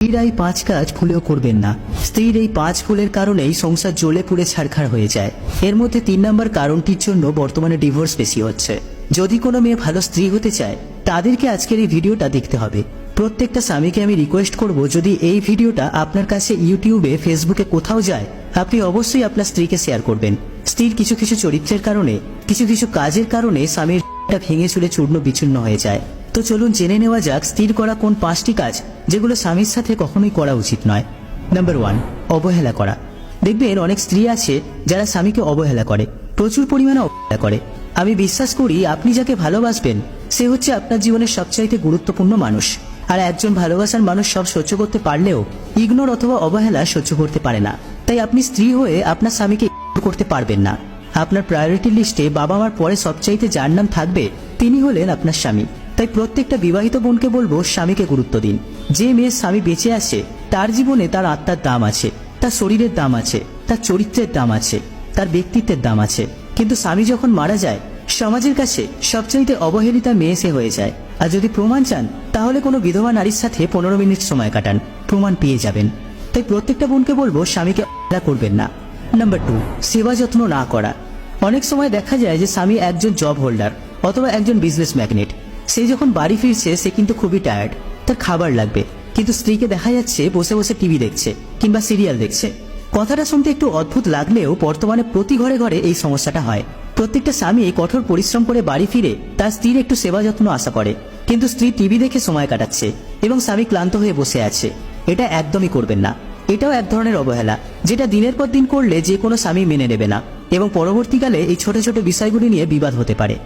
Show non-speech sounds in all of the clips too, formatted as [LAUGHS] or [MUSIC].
স্ত্রীর এই পাঁচ কাজ ভুলেও করবেন না। স্ত্রীর এই পাঁচ ভুলের কারণেই সংসার জ্বলে পুড়ে ছাড়খাড় হয়ে যায়। এর মধ্যে তিন নম্বর কারণটির জন্য বর্তমানে ডিভোর্স বেশি হচ্ছে। যদি কোনো মেয়ে ভালো স্ত্রী হতে চায়, তাদেরকে আজকের এই ভিডিওটা দেখতে হবে। প্রত্যেকটা স্বামীকে আমি রিকোয়েস্ট করব, যদি এই ভিডিওটা আপনার কাছে ইউটিউবে ফেসবুকে কোথাও যায়, আপনি অবশ্যই আপনার স্ত্রীকে শেয়ার করবেন। স্ত্রীর কিছু কিছু চরিত্রের কারণে, কিছু কিছু কাজের কারণে স্বামীর [LAUGHS] ভেঙে চুরে চূর্ণ বিচূর্ণ হয়ে যায়। তো চলুন জেনে নেওয়া যাক, স্থির করা কোন পাঁচটি কাজ যেগুলো স্বামীর সাথে কখনোই করা উচিত নয়। নাম্বার ওয়ান অবহেলা করা। দেখবেন অনেক স্ত্রী আছে যারা স্বামীকে অবহেলা করে, প্রচুর পরিমাণে অবহেলা করে। আমি বিশ্বাস করি আপনি যাকে ভালোবাসবেন, সে হচ্ছে আপনার জীবনের সবচাইতে গুরুত্বপূর্ণ মানুষ। আর একজন ভালোবাসার মানুষ সব সহ্য করতে পারলেও ইগনোর অথবা অবহেলা সহ্য করতে পারে না। তাই আপনি স্ত্রী হয়ে আপনার স্বামীকে করতে পারবেন না। আপনার প্রায়োরিটি লিস্টে বাবা মার পরে সবচাইতে যার নাম থাকবে, তিনি হলেন আপনার স্বামী। তাই প্রত্যেকটা বিবাহিত বোনকে বলব স্বামীকে গুরুত্ব দিন। যে মেয়ের স্বামী বেঁচে আছে তার জীবনে তার আত্মার দাম আছে, তার শরীরের দাম আছে, তার চরিত্রের দাম আছে, তার ব্যক্তিত্বের দাম আছে। কিন্তু স্বামী যখন মারা যায়, সমাজের কাছে সবচাইতে অবহেলিতা মেয়ে সে হয়ে যায়। আর যদি প্রমাণ চান, তাহলে কোনো বিধবা নারীর সাথে পনেরো মিনিট সময় কাটান, প্রমাণ পেয়ে যাবেন। তাই প্রত্যেকটা বোনকে বলব স্বামীকে অবহেলা করবেন না। নাম্বার টু, সেবা যত্ন না করা। অনেক সময় দেখা যায় যে স্বামী একজন জব হোল্ডার অথবা একজন বিজনেস ম্যাগনেট। সে যখন বাড়ি ফিরছে, সে কিন্তু খুবই টায়ার্ড তার খাবার লাগবে। কিন্তু স্ত্রীকে দেখা যাচ্ছে, বসে বসে টিভি দেখছে কিংবা সিরিয়াল দেখছে। কথাটা শুনতে একটু অদ্ভুত লাগলেও বর্তমানে প্রতি ঘরে ঘরে এই সমস্যাটা হয়। প্রত্যেকটা স্বামী কঠোর পরিশ্রম করে বাড়ি ফিরে তার স্ত্রীর একটু সেবা যত্ন আশা করে। কিন্তু স্ত্রী টিভি দেখে সময় কাটাচ্ছে এবং স্বামী ক্লান্ত হয়ে বসে আছে। এটা একদমই করবেন না। এটাও এক ধরনের অবহেলা, যেটা দিনের পর দিন করলে যে কোনো স্বামী মেনে নেবে না। এবং পরবর্তীকালে এই ছোট ছোট বিষয়গুলি নিয়ে বিবাদ হতে পারে।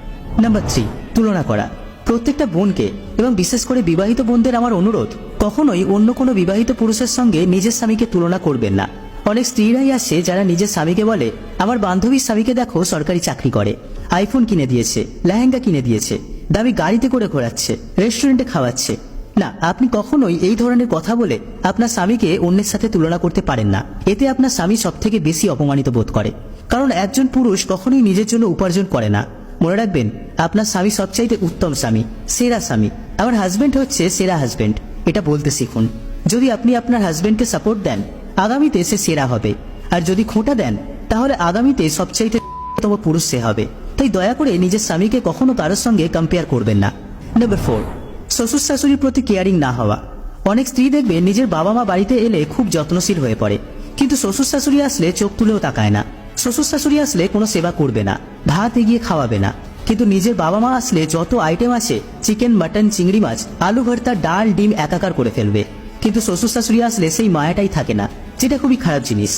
নাম্বার থ্রি তুলনা করা। প্রত্যেকটা বোনকে এবং বিশেষ করে বিবাহিত বোনদের আমার অনুরোধ, কখনোই অন্য কোনো বিবাহিত পুরুষের সঙ্গে নিজের স্বামীকে তুলনা করবেন না। অনেক স্ত্রীরাই আসে যারা নিজের স্বামীকে বলে, আমার বান্ধবীর স্বামীকে দেখো, সরকারি চাকরি করে। আইফোন কিনে দিয়েছে, লেহেঙ্গা কিনে দিয়েছে, দামি গাড়িতে করে ঘোরাচ্ছে, রেস্টুরেন্টে খাওয়াচ্ছে। না, আপনি কখনোই এই ধরনের কথা বলে আপনার স্বামীকে অন্যের সাথে তুলনা করতে পারেন না। এতে আপনার স্বামী সব থেকে বেশি অপমানিত বোধ করে। কারণ একজন পুরুষ কখনোই নিজের জন্য উপার্জন করে না। মনে রাখবেন, আপনার স্বামী সবচাইতে উত্তম স্বামী, সেরা স্বামী। আমার হাজবেন্ড হচ্ছে সেরা হাজবেন্ড এটা বলতে শিখুন। যদি আপনি আপনার হাজবেন্ডকে সাপোর্ট দেন, আগামীতে সে সেরা হবে। আর যদি খোঁটা দেন, তাহলে আগামীতে সবচাইতে তম পুরুষ সে হবে। তাই দয়া করে নিজের স্বামীকে কখনো কারোর সঙ্গে কম্পেয়ার করবেন না। নাম্বার ফোর শ্বশুর শাশুড়ির প্রতি কেয়ারিং না হওয়া। অনেক স্ত্রী দেখবে নিজের বাবা মা বাড়িতে এলে খুব যত্নশীল হয়ে পড়ে। কিন্তু শ্বশুর শাশুড়ি আসলে চোখ তুলেও তাকায় না। শ্বশুর শাশুড়ি আসলে কোনো সেবা করবে না, ভাত এগিয়ে খাওয়াবে না। কিন্তু নিজের বাবা মা আসলে যত আইটেম আছে চিকেন মাটন চিংড়ি মাছ, আলু ভর্তা, ডাল, ডিম একাকার করে ফেলবে। কিন্তু শ্বশুর শাশুড়ি আসলে সেই মায়াটাই থাকে না, যেটা খুবই খারাপ জিনিস।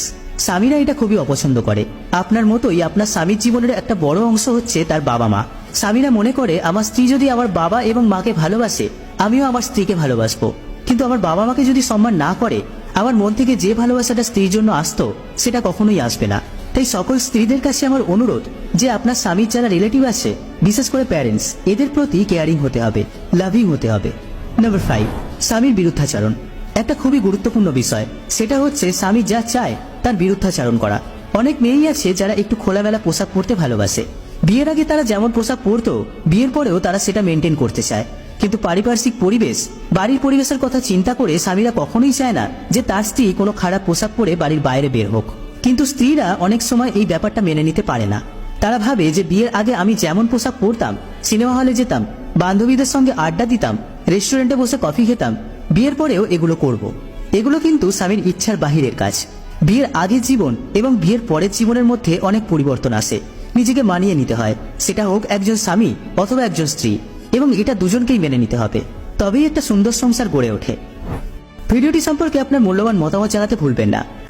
স্বামীরা এটা খুবই অপছন্দ করে। আপনার মতোই আপনার স্বামীর জীবনের একটা বড় অংশ হচ্ছে তার বাবা মা স্বামীরা মনে করে, আমার স্ত্রী যদি আমার বাবা এবং মাকে ভালোবাসে, আমিও আমার স্ত্রীকে ভালোবাসবো। কিন্তু আমার বাবা মাকে যদি সম্মান না করে, আমার মন থেকে যে ভালোবাসাটা স্ত্রীর জন্য আসতো, সেটা কখনোই আসবে না। তাই সকল স্ত্রীদের কাছে আমার অনুরোধ যে আপনার স্বামীর যারা রিলেটিভ আছে, বিশেষ করে প্যারেন্টস এদের প্রতি কেয়ারিং হতে হবে লাভিং হতে হবে। নাম্বার ফাইভ স্বামীর বিরুদ্ধাচরণ। একটা খুবই গুরুত্বপূর্ণ বিষয়, সেটা হচ্ছে স্বামী যা চায়, তার বিরুদ্ধাচারণ করা। অনেক মেয়েই আছে যারা একটু খোলামেলা পোশাক পরতে ভালোবাসে। বিয়ের আগে তারা যেমন পোশাক পরতো, বিয়ের পরেও তারা সেটা মেনটেন করতে চায়। কিন্তু পারিপার্শ্বিক পরিবেশ, বাড়ির পরিবেশের কথা চিন্তা করে স্বামীরা কখনোই চায় না যে তার স্ত্রী কোনো খারাপ পোশাক পরে বাড়ির বাইরে বের হোক। কিন্তু স্ত্রীরা অনেক সময় এই ব্যাপারটা মেনে নিতে পারে না। তারা ভাবে যে বিয়ের আগে আমি যেমন পোশাক পরতাম, সিনেমা হলে যেতাম, বান্ধবীদের সঙ্গে আড্ডা দিতাম, রেস্টুরেন্টে বসে কফি খেতাম, বিয়ের পরেও এগুলো করব। এগুলো কিন্তু স্বামীর ইচ্ছার বাহিরের কাজ। বিয়ের আগের জীবন এবং বিয়ের পরের জীবনের মধ্যে অনেক পরিবর্তন আসে। নিজেকে মানিয়ে নিতে হয়। সেটা হোক একজন স্বামী অথবা একজন স্ত্রী। এবং এটা দুজনকেই মেনে নিতে হবে। তবেই একটা সুন্দর সংসার গড়ে ওঠে। ভিডিওটি সম্পর্কে আপনার মূল্যবান মতামত জানাতে ভুলবেন না।